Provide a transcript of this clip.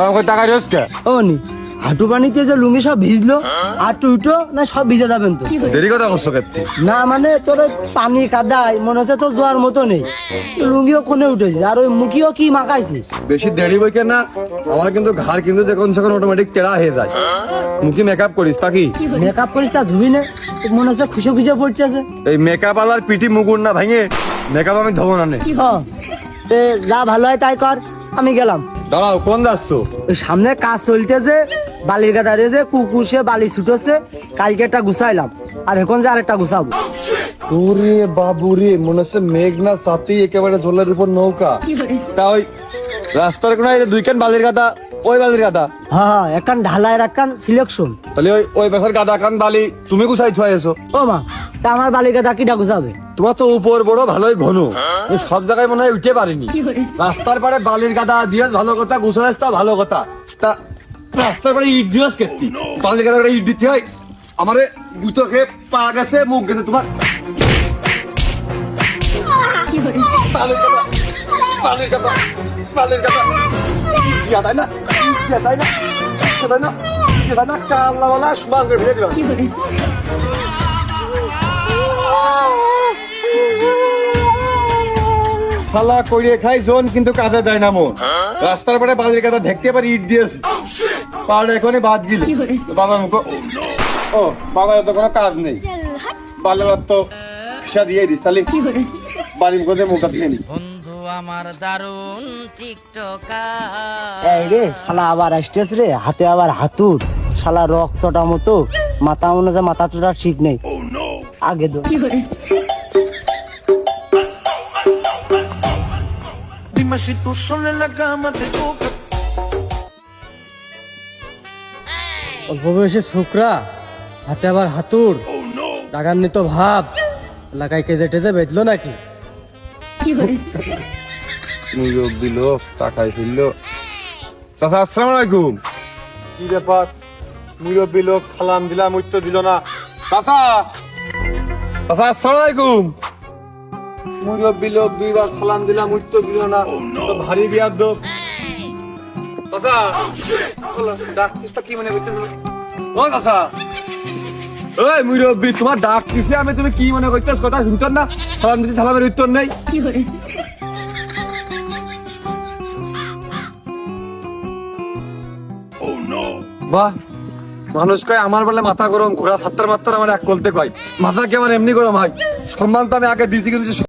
আমাকে টাকা দিস ও নি। হাঁটু পানিতে যে লুঙ্গি সব ভিজলো না সব ভিজে যাবেন তো। দেরি কথা করছ কেত্তি না মানে তোর পানি কাদায় মনে হচ্ছে তো জোয়ার মতো নেই। লুঙ্গিও কোনে উঠেছিস আর ওই মুখিও কি মাখাইছিস? বেশি দেরি বই না আমার কিন্তু ঘাড় কিন্তু যখন অটোমেটিক তেড়া হয়ে যায়। মুখে মেকআপ করিস তা কি? মেকআপ করিস তা ধুবি না মনে হচ্ছে খুশে খুশে পড়ছে এই মেকআপ আলার পিটি মুগুর না ভাঙে মেকআপ আমি ধবো না নে। যা ভালো হয় তাই কর আমি গেলাম। দাঁড়াও কোন যাচ্ছ? ওই সামনে কাজ চলতেছে বালির গাদা রয়েছে কুকুশে বালি ছুটেছে কালকে একটা গুছাইলাম আর এখন যে আরেকটা গুছাবো। ওরে বাবু রে মনে হচ্ছে মেঘনা সাথে একেবারে জলের উপর নৌকা। তা ওই রাস্তার কোনায় দুই কান বালির গাদা ওই বালির গাদা? হ্যাঁ হ্যাঁ একখান ঢালাইয়ের একখান সিলেকশন তাহলে ওই ওই পাশের গাদা কান বালি তুমি গুছাই থুয়া এসো ও মা তা আমার বালির গাদা কিটা গুছাবে তোমার তো উপর বড় ভালোই ঘন। সব জায়গায় মনে হয় উঠে পারিনি। রাস্তার পারে বালির গাদা দিয়েছ ভালো কথা গুছাইছ তা ভালো কথা। তা রাস্তার পারে ইট দিয়েছ কেতি বালির গাদা করে ইট দিতে হয়। আমারে গুতো খেয়ে পা গেছে মুখ গেছে তোমার। বালির গাদা বালির গাদা বালির গাদা। ইয়া তাই না? ইয়া তাই না? ইয়া তাই না? ইয়া তাই না? দিলাম। খালা করিয়ে খাই জোন কিন্তু কাজে দেয় না মন। রাস্তার পরে বালির কাদা ঢেকতে পারি ইট দিয়েছে পাহাড় এখনই বাদ গিল। বাবার মুখ ও বাবার তো কোনো কাজ নেই। বালের তো ফিসা দিয়ে দিস তাহলে বাড়ির মুখে মুখটা দিয়ে নি। বন্ধু আমার দারুণ টিকটকার এই রে শালা আবার আসতেছ রে হাতে আবার হাতুর। শালা রক চটা মতো মাথা মনে হচ্ছে মাথা চটা ঠিক নেই। আগে তো Dime si tú sola en la cama te toca. অল্প বয়সে ছোকরা হাতে আবার হাতুর। রাগান্বিত ভাব। এলাকায় কেজে টেজে বেঁধলো নাকি? মুরগ দিল টাকায় ফিরলো। চাচা আসসালামু আলাইকুম। কি ব্যাপার? মুরব্বী লোক সালাম দিলাম উত্তর দিল না। চাচা! চাচা আসসালামু আলাইকুম। মুরব্বী লোক দুইবার সালাম দিলাম উত্তর দিল না। ভারী বিয়ার দোক চাচা ডাকছিস তা কি মনে করতেছ ও চাচা। ওই মুরব্বী তোমার ডাক দিছে আমি তুমি কি মনে করতেছ কথা শুনতেন না। সালাম দিতে সালামের উত্তর নেই। বাহ। মানুষ কয় আমার বলে মাথা গরম ঘোরা সাত্তার মাত্রার আমার এক কলতে কয়। মাথা কেমন এমনি গরম হয়? সম্মান তো আমি আগে দিয়েছি কিন্তু